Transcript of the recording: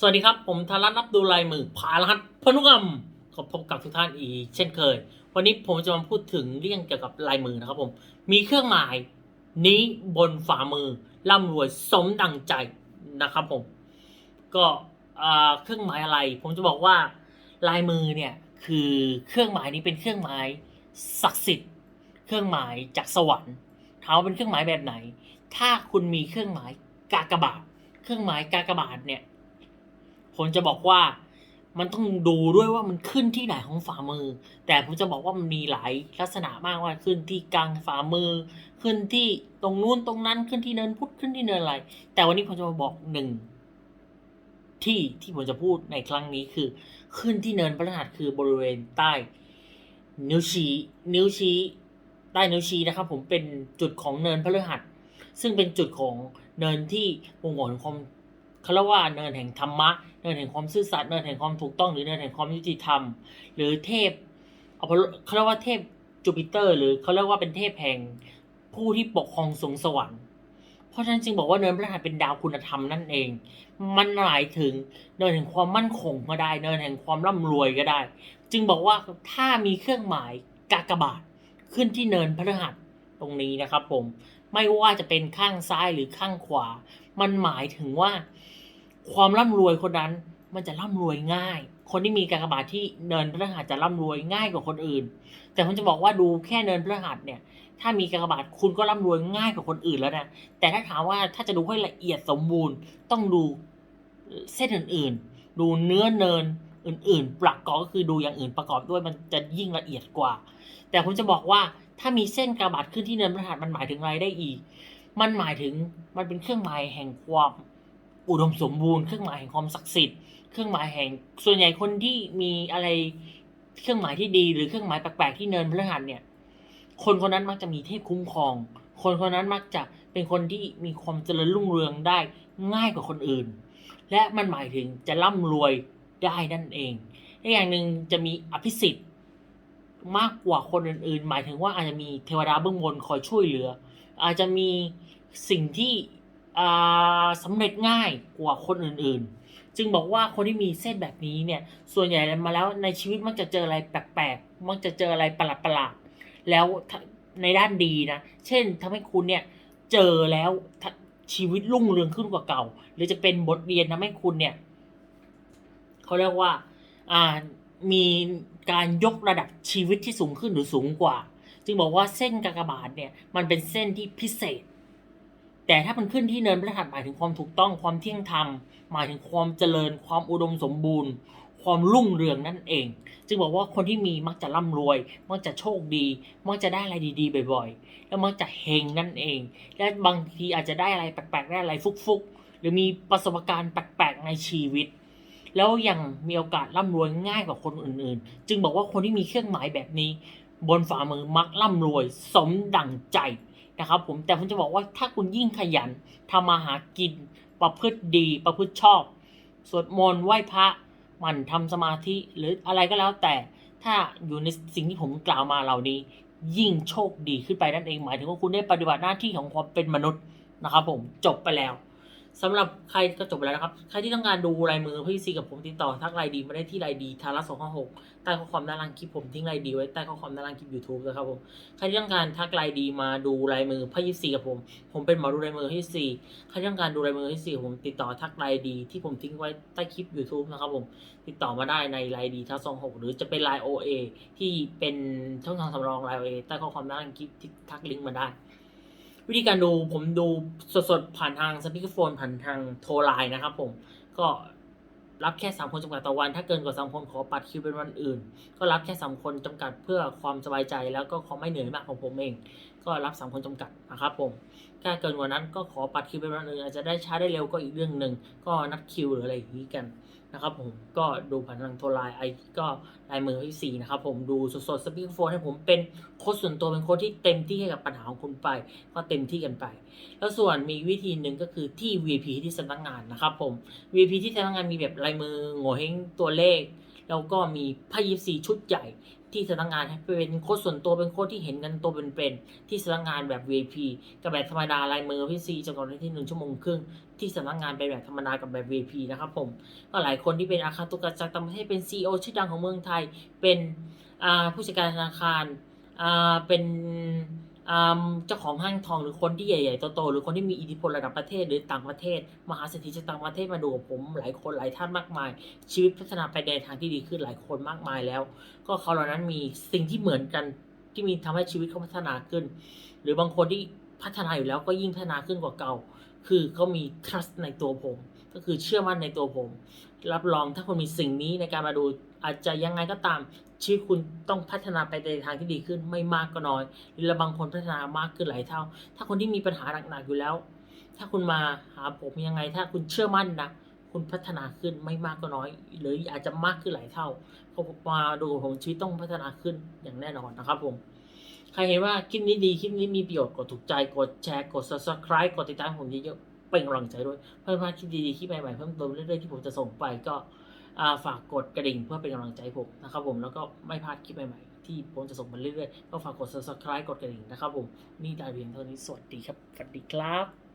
สวัสดีครับ ผมธารัตน์รับดูลายมือผารหัสพนุกรรมขอพบกับทุกท่านอีกเช่นเคย วันนี้ผมจะมาพูดถึงเรื่องเกี่ยวกับลายมือนะครับผม มีเครื่องหมายนี้บนฝ่ามือร่ำรวยสมดังใจนะครับผม ก็เครื่องหมายอะไร ผมจะบอกว่าลายมือเนี่ยคือเครื่องหมายนี้เป็นเครื่องหมายศักดิ์สิทธิ์ เครื่องหมายจากสวรรค์ถามว่าเป็นเครื่องหมายแบบไหน ถ้าคุณมีเครื่องหมายกากบาท เครื่องหมายกากบาทเนี่ย ผมจะบอกว่ามันต้องดูด้วยว่ามันขึ้นที่ไหนของฝ่ามือ แต่ผมจะบอกว่ามันมีหลายลักษณะมากว่าขึ้นที่กลางฝ่ามือ ขึ้นที่ตรงนู้นตรงนั้นขึ้นที่เนินพุทธขึ้นที่เนินอะไร แต่วันนี้ผมจะมาบอกหนึ่งที่ที่ผมจะพูดในครั้งนี้คือ ขึ้นที่เนินพระหัสคือบริเวณใต้ นิ้วชี้นิ้วชี้ใต้นิ้วชี้นะครับ ผมเป็นจุดของเนินพฤหัสซึ่งเป็นจุดของเนินที่วงบอกถึง คามเขาเรียกว่าเนินแห่งธรรมะ เนินแห่งความซื่อสัตย์เนินแห่งความถูกต้องหรือเนินแห่งความยุติธรรม หรือเทพเอาเขาเรียกว่าเทพจูปิเตอร์ หรือเขาเรียกว่าเป็นเทพแห่งผู้ที่ปกครองสวงสวรรค์เพราะฉะนั้นจึงบอกว่าเนินพระหัสเป็นดาวคุณธรรมนั่นเอง มันหมายถึงเนินแห่งความมั่นคงก็ได้ เนินแห่งความร่ำรวยก็ได้ จึงบอกว่าถ้ามีเครื่องหมายกากบาทขึ้นที่เนินพฤหัส ตรงนี้นะครับผมไม่ว่าจะเป็นข้างซ้ายหรือข้างขวา มันหมายถึงว่า ความร่ำรวยคนนั้นมันจะร่ำรวยง่าย คนที่มีการกบาทที่เนินพฤหัสจะร่ำรวยง่ายกว่าคนอื่น แต่ผมจะบอกว่าดูแค่เนินพฤหัสเนี่ย ถ้ามีการกบาทคุณก็ร่ำรวยง่ายกว่าคนอื่นแล้วนะแต่ถ้าถามว่าถ้าจะดูให้ละเอียดสมบูรณ์ ต้องดูเส้นอื่นๆ ดูเนื้อเนินอื่น ๆ ประกอบก็คือดูอย่างอื่นประกอบด้วยมันจะยิ่งละเอียดกว่า แต่ผมจะบอกว่า ถ้ามีเส้นกระบาดขึ้นที่เนินพระหัสมันหมายถึงอะไรได้อีก มันหมายถึงมันเป็นเครื่องหมายแห่งความอุดมสมบูรณ์ เครื่องหมายแห่งความศักดิ์สิทธิ์ เครื่องหมายแห่ง ส่วนใหญ่คนที่มีอะไรเครื่องหมายที่ดีหรือเครื่องหมายแปลกๆที่เนินพระหัสเนี่ย คนคนนั้นมักจะมีเทพคุ้มครอง คนคนนั้นมักจะเป็นคนที่มีความเจริญรุ่งเรืองได้ง่ายกว่าคนอื่น และมันหมายถึงจะร่ำรวยได้นั่นเองและอย่างหนึ่งจะมีอภิสิทธิ์ มากกว่าคนอื่นๆ หมายถึงว่าอาจจะมีเทวดาเบื้องบนคอยช่วยเหลือ อาจจะมีสิ่งที่อ่าสำเร็จง่ายกว่าคนอื่นๆ จึงบอกว่าคนที่มีเส้นแบบนี้เนี่ย ส่วนใหญ่มาแล้วในชีวิตมักจะเจออะไรแปลกๆ มักจะเจออะไรประหลาดๆ แล้วในด้านดีนะ เช่นทำให้คุณเนี่ยเจอแล้วชีวิตรุ่งเรืองขึ้นกว่าเก่า หรือจะเป็นบทเรียนทำให้คุณเนี่ยเขาเรียกว่า อ่ามี การยกระดับชีวิตที่สูงขึ้นหรือสูงกว่า จึงบอกว่าเส้นกากบาทเนี่ยมันเป็นเส้นที่พิเศษ แต่ถ้ามันขึ้นที่เนินพระหัสหมายถึงความถูกต้องความเที่ยงธรรม หมายถึงความเจริญ ความอุดมสมบูรณ์ ความรุ่งเรืองนั่นเอง จึงบอกว่าคนที่มีมักจะร่ำรวย มักจะโชคดี มักจะได้อะไรดีๆบ่อยๆ แล้วมักจะเฮงนั่นเอง และบางทีอาจจะได้อะไรแปลกๆได้อะไรฟุกๆ หรือมีประสบการณ์แปลกๆในชีวิต แล้วยังมีโอกาสร่ำรวยง่ายกว่าคนอื่นๆ จึงบอกว่าคนที่มีเครื่องหมายแบบนี้ บนฝ่ามือมักร่ำรวย สมดั่งใจนะครับผมแต่ผมจะบอกว่าถ้าคุณยิ่งขยันทำมาหากิน ประพฤติดี ประพฤติชอบ สวดมนต์ไหว้พระหมั่นทำสมาธิหรืออะไรก็แล้วแต่ถ้าอยู่ในสิ่งที่ผมกล่าวมาเหล่านี้ ยิ่งโชคดีขึ้นไปนั่นเองหมายถึงว่าคุณได้ปฏิบัติหน้าที่ของความเป็นมนุษย์นะครับผมจบไปแล้ว สำหรับใครก็จบไปแล้วนะครับ ใครที่ต้องการดูลายมือพี่ซีกับผมติดต่อทักไลน์ดีมาได้ที่ไลน์ดีทาร่าสองห้าหกใต้ข้อความด้านล่างคลิปผมทิ้งไลน์ดีไว้ใต้ข้อความด้านล่างคลิปยูทูบนะครับผม ใครที่ต้องการทักไลน์ดีมาดูลายมือพี่ซีกับผม ผมเป็นหมอดูลายมือพี่ซีใครที่ต้องการดูลายมือพี่ซีผมติดต่อทักไลน์ดี ที่ผมทิ้งไว้ใต้คลิป YouTube นะครับผม ติดต่อมาได้ในไลน์ดีทักสองหกหรือจะเป็นไลน์โอเอที่เป็นช่องทางสำรองไลน์โอเอใต้ข้อความด้านล่างคลิปที่ทักลิงก์มาได้ วิธีการดูผมดูสดๆ ผ่านทางสปีกเกอร์โฟนผ่านทางโทรไลน์นะครับผมก็รับแค่สามคนจำกัดต่อวัน ถ้าเกินกว่าสามคนขอปัดคิวเป็นวันอื่น ก็รับแค่สามคนจำกัดเพื่อความสบายใจแล้วก็ความไม่เหนื่อยมากของผมเอง ก็รับสามคนจำกัดนะครับผมถ้าเกินกว่านั้นก็ขอปัดคิวเป็นวันอื่นอาจจะได้ช้าได้เร็วก็อีกเรื่องหนึ่งก็นัดคิวหรืออะไรอย่างนี้กันนะครับผมก็ดูผ่านทางโทรไลน์ไอก็ลายมือที่สี่นะครับผมดูสดๆสปีกเกอร์โฟนให้ผมเป็นโค้ชส่วนตัวเป็นโค้ชที่เต็มที่ให้กับปัญหาของคุณไป ก็เต็มที่กันไป แล้วส่วนมีวิธีหนึ่งก็คือที่ VIP ที่สำนักงานนะครับผม VIP ที่สำนักงานมีแบบลายมือโง่เฮงตัวเลข แล้วก็มีไพ่ยิปซีชุดใหญ่ที่สำนักงานเป็นโค้ดส่วนตัวเป็นโค้ดที่เห็นกันตัวเป็นๆที่สำนักงานแบบ VIP กับแบบธรรมดาลายมือพี่ซีจำกัดไว้ที่หนึ่งชั่วโมงครึ่งที่สำนักงานเป็นแบบธรรมดากับแบบ VIP นะครับผมก็หลายคนที่เป็นอาคารตุกจากต่างประเทศเป็น CEO ชื่อดังของเมืองไทยเป็นผู้จัดการธนาคารเป็น เจ้าของห้างทองหรือคนที่ใหญ่ๆโตๆหรือคนที่มีอิทธิพลระดับประเทศหรือต่างประเทศ มหาเศรษฐีจากต่างประเทศมาดูกับผมหลายคนหลายท่านมากมาย ชีวิตพัฒนาไปในทางที่ดีขึ้นหลายคนมากมายแล้ว ก็เขาเหล่านั้นมีสิ่งที่เหมือนกันที่มีทำให้ชีวิตเขาพัฒนาขึ้น หรือบางคนที่พัฒนาอยู่แล้วก็ยิ่งพัฒนาขึ้นกว่าเก่า คือเขามี trust ในตัวผม ก็คือเชื่อมั่นในตัวผม รับรองถ้าคุณมีสิ่งนี้ในการมาดูอาจจะยังไงก็ตามชีวิตคุณต้องพัฒนาไปในทางที่ดีขึ้นไม่มากก็น้อย หรือบางคนพัฒนามากขึ้นหลายเท่า ถ้าคนที่มีปัญหาหนักๆอยู่แล้ว ถ้าคุณมาหาผมยังไง ถ้าคุณเชื่อมั่นนะคุณพัฒนาขึ้นไม่มากก็น้อย หรืออาจจะมากขึ้นหลายเท่าพอมาดูผมชีวิตต้องพัฒนาขึ้นอย่างแน่นอนนะครับผมใครเห็นว่าคลิปนี้ดีคลิปนี้มีประโยชน์กดถูกใจกดแชร์กด subscribe กดติดตามผมเยอะๆ เป็นกำลังใจด้วยเพื่อพลาดคลิปดีๆคลิปใหม่ๆเพิ่มเติมเรื่อยๆที่ผมจะส่งไปก็ฝากกดกระดิ่งเพื่อเป็นกำลังใจผมนะครับผมแล้วก็ไม่พลาดคลิปใหม่ๆ ที่ผมจะส่งมาเรื่อยๆก็ฝากกด subscribe กดกระดิ่งนะครับผมนี่ได้เพียงเท่านี้สวัสดีครับสวัสดีครับ